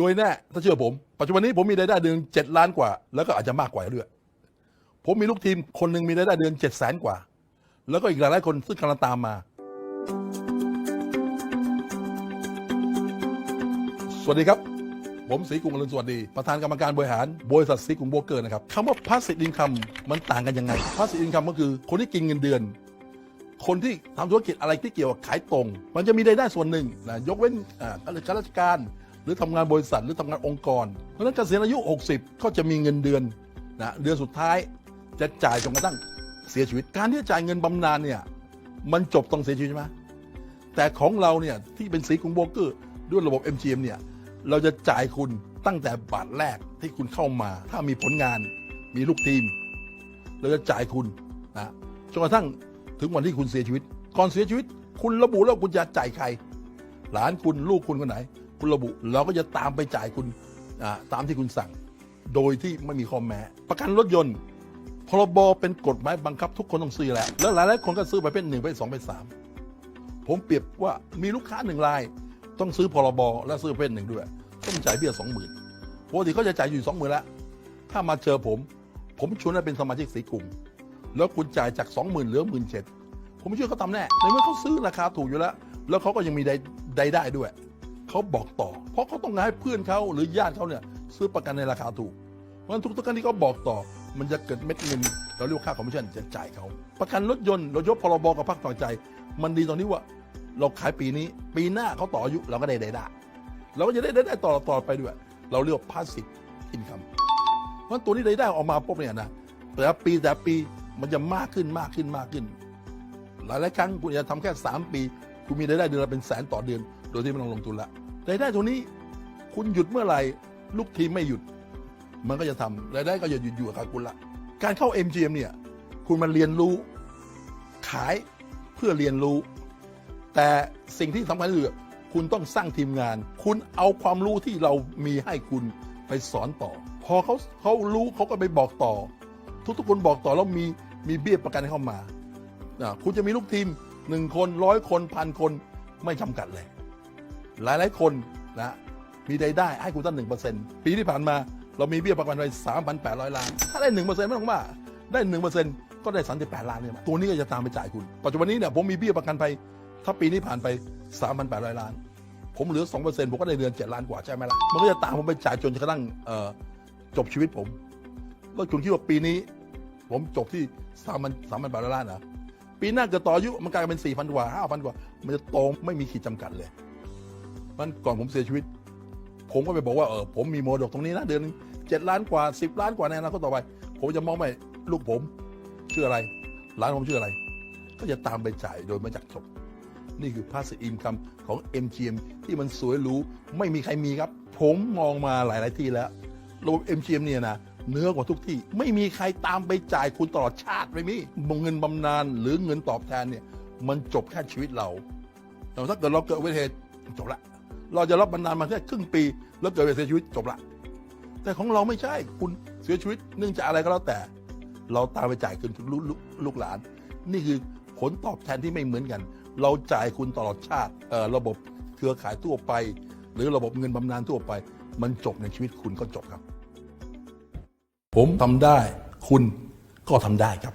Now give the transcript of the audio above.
รวยแน่ถ้าเชื่อผม ปัจจุบันนี้ผมมีรายได้เดือนเจ็ดล้านกว่า แล้วก็อาจจะมากกว่าด้วยผมมีลูกทีมคนหนึ่งมีรายได้เดือนเจ็ดแสนกว่า แล้วก็อีกหลายๆคนซึ่งกำลังตามมา สวัสดีครับ ผมศรีกรุงอรุณสวัสดี ประธานกรรมการบริหารบริษัทศรีกรุงโบรกเกอร์นะครับคำว่าพาสซีฟอินคัมมันต่างกันยังไงพาสซีฟอินคัมก็คือคนที่กินเงินเดือน คนที่ทำธุรกิจอะไรที่เกี่ยวกับขายตรง มันจะมีรายได้ส่วนหนึ่งนะยกเว้นอ่าข้าราชการ หรือทำงานบริษัทหรือทำงานองค์กร เพราะฉะนั้นเกษียณอายุ 60 ก็จะมีเงินเดือนนะเดือนสุดท้ายจะจ่ายจนกระทั่งเสียชีวิต การที่จะจ่ายเงินบำนาญเนี่ยมันจบตรงเสียชีวิตใช่ไหมแต่ของเราเนี่ยที่เป็นสีกรุงโบกเกอร์ด้วยระบบ MGM เนี่ยเราจะจ่ายคุณตั้งแต่บาทแรกที่คุณเข้ามา ถ้ามีผลงานมีลูกทีม เราจะจ่ายคุณนะจนกระทั่งถึงวันที่คุณเสียชีวิต ก่อนเสียชีวิต คุณระบุแล้วคุณจะจ่ายใคร หลานคุณลูกคุณคนไหน คุณระบุ เราก็จะตามไปจ่ายคุณตามที่คุณสั่ง โดยที่ไม่มีข้อแม้ ประกันรถยนต์พรบเป็นกฎหมายบังคับทุกคนต้องซื้อแหล้วแล้วหลายๆคนก็ซื้อไปเป็นหนึ่งไปสองไปสามผมเปรียบว่ามีลูกค้าหนึ่งราย ต้องซื้อพรบและซื้อเป็นหนึ่งด้วยต้องจ่ายเบี้ยสองหมื่นปกติเขาจะจ่ายอยู่สองหมื่นล้วถ้ามาเจอผม ผมชวนให้เป็นสมาชิกสีกลุ่ม แล้วคุณจ่ายจากสองหมื่นเหลือหมื่นเจ็ดผมเชื่อเขาทำแน่ในเมื่อเขาซื้อราคาถูกอยู่แล้ว แล้วเขาก็ยังมีได้ได้ด้วย เขาบอกต่อ เพราะเขาต้องการให้เพื่อนเขาหรือญาติเขาเนี่ยซื้อประกันในราคาถูก เพราะฉะนั้นทุกๆครั้งที่เขาบอกต่อ มันจะเกิดเม็ดเงินเราเรียกว่าค่าคอมมิชชั่นจะจ่ายเขา ประกันรถยนต์เรายกพรบกับภาคต่อใจ มันดีตรงที่ว่าเราขายปีนี้ ปีหน้าเขาต่ออายุเราก็ได้ได้ได้เราก็จะได้ได้ได้ต่อต่อไปด้วย เราเรียกว่า passive income เพราะฉะนั้นตัวนี้ได้ได้ออกมาปุ๊บเนี่ยนะแต่ปีแต่ปีมันจะมากขึ้นมากขึ้นมากขึ้น หลายหลายครั้งคุณจะทำแค่ 3 ปี คุณมีรายได้เดือนละเป็นแสนต่อเดือน โดยที่ไม่ต้องลงทุนละรายได้ตัวนี้คุณหยุดเมื่อไหร่ลูกทีมไม่หยุด มันก็จะทำรายได้ก็จะหยุดอยู่กับคุณละการเข้า MGM เนี่ย คุณมาเรียนรู้ขายเพื่อเรียนรู้ แต่สิ่งที่สำคัญคือคุณต้องสร้างทีมงาน คุณเอาความรู้ที่เรามีให้คุณไปสอนต่อ พอเขาเขารู้เขาก็ไปบอกต่อ ทุกๆคนบอกต่อแล้วมีมีเบี้ยประกันเข้ามา คุณจะมีลูกทีมหนึ่งคนร้อยคนพันคนไม่จำกัดเลย หลายหลายคนนะมีรายได้ให้คุณตั้งหนึ่งเปอร์เซ็นต์ปีที่ผ่านมา เรามีเบี้ยประกันไปสามพันแปดร้อยล้าน ถ้าได้หนึ่งเปอร์เซ็นต์ไม่ต้องมาได้หนึ่งเปอร์เซ็นต์ก็ได้สามสิบแปดล้านเนี่ยตัวนี้ก็จะตามไปจ่ายคุณ ปัจจุบันนี้เนี่ยผมมีเบี้ยประกันภัยถ้าปีนี้ผ่านไปสามพันแปดร้อยล้าน ผมเหลือสองเปอร์เซ็นต์ผมก็ได้เดือนเจ็ดล้านกว่าใช่ไหมล่ะมันก็จะตามผมไปจ่ายจนกระทั่งเอ่อจบชีวิตผมแล้วคุณคิดว่าปีนี้ ผมจบที่สามพันสามพันแปดร้อยล้านเหรอปีหน้าเกิดต่ออายุมันกลายเป็นสี่พันกว่าห้าพันกว่า มันจะโตไม่มีขีดจำกัดเลย มันก่อนผมเสียชีวิต ผมก็ไปบอกว่าเออผมมีโมดกตรงนี้นะเดือนเจ็ดล้านกว่าสิบล้านกว่าในอนาคตต่อไป ผมจะมองไปลูกผมชื่ออะไรหลานผมชื่ออะไร ก็จะตามไปจ่ายโดยม่จักจบนี่คือ passive income ของ MGM ที่มันสวยหรูไม่มีใครมีครับ ผมมองมาหลาย ๆ ที่แล้วระบบ MGM เนี่ยนะเหนื้อกว่าทุกที่ ไม่มีใครตามไปจ่ายคุณตลอดชาติไม่มีเงินบำนาญหรือเงินตอบแทนเนี่ย มันจบแค่ชีวิตเรา แต่ถ้าเกิดเราเกิดอุบัติเหตุจบละ เราจะรับบำนาญมาแค่ครึ่งปี แล้วเกิดอุบัติเหตุเสียชีวิตจบละ แต่ของเราไม่ใช่คุณเสียชีวิตเนื่องจากอะไรก็แล้วแต่ เราตามไปจ่ายคืนลูกลูกลูกหลาน นี่คือผลตอบแทนที่ไม่เหมือนกัน เราจ่ายคุณตลอดชาติเอ่อระบบเครือข่ายทั่วไป หรือระบบเงินบำนาญทั่วไป มันจบในชีวิตคุณก็จบครับ ผมทำได้คุณก็ทำได้ครับ